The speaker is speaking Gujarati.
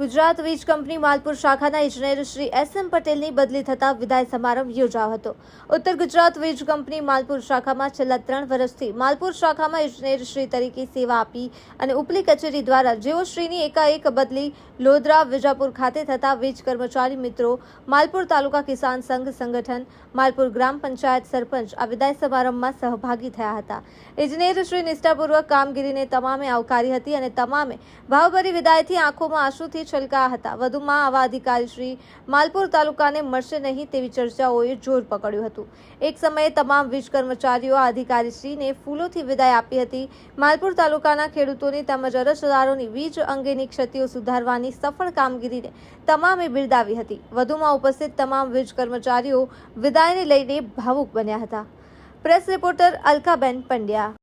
ગુજરાત વીજ કંપની માલપુર શાખાના ઇજનેર શ્રી એસ એમ પટેલની બદલી થતા વિદાય સમારંભ યોજાયો હતો. ઉત્તર ગુજરાત વીજ કંપની માલપુર શાખામાં છેલ્લા ત્રણ વર્ષથી માલપુર શાખામાં ઇજનેર શ્રી તરીકે સેવા આપી અને ઉપલી કચેરી દ્વારા જેઓ શ્રીની એકાએક બદલી લોધરા વિજાપુર ખાતે થતા વીજ કર્મચારી મિત્રો, માલપુર તાલુકા કિસાન સંઘ સંગઠન, માલપુર ગ્રામ પંચાયત સરપંચ આ વિદાય સમારંભમાં સહભાગી થયા હતા. ઇજનેર શ્રી નિષ્ઠાપૂર્વક કામગીરીને તમામે આવકારી હતી અને તમામે ભાવભરી વિદાયથી આંખોમાં આંસુથી છલકાયા હતા. વધુમાં આવા અધિકારી શ્રી માલપુર તાલુકાને મળશે નહીં તેવી ચર્ચાઓએ જોર પકડ્યું હતું. એક સમયે તમામ વીજ કર્મચારીઓ આ અધિકારીશ્રીને ફૂલોથી વિદાય આપી હતી. માલપુર તાલુકાના ખેડૂતોની તેમજ અરજદારોની વીજ અંગેની ક્ષતિઓ સુધારવાની સફળ કામગીરીને તમામે બિરદાવી હતી. વધુમાં ઉપસ્થિત તમામ વીજ કર્મચારીઓ વિદાયને લઈને ભાવુક બન્યા હતા. Press reporter Alkaben Pandya.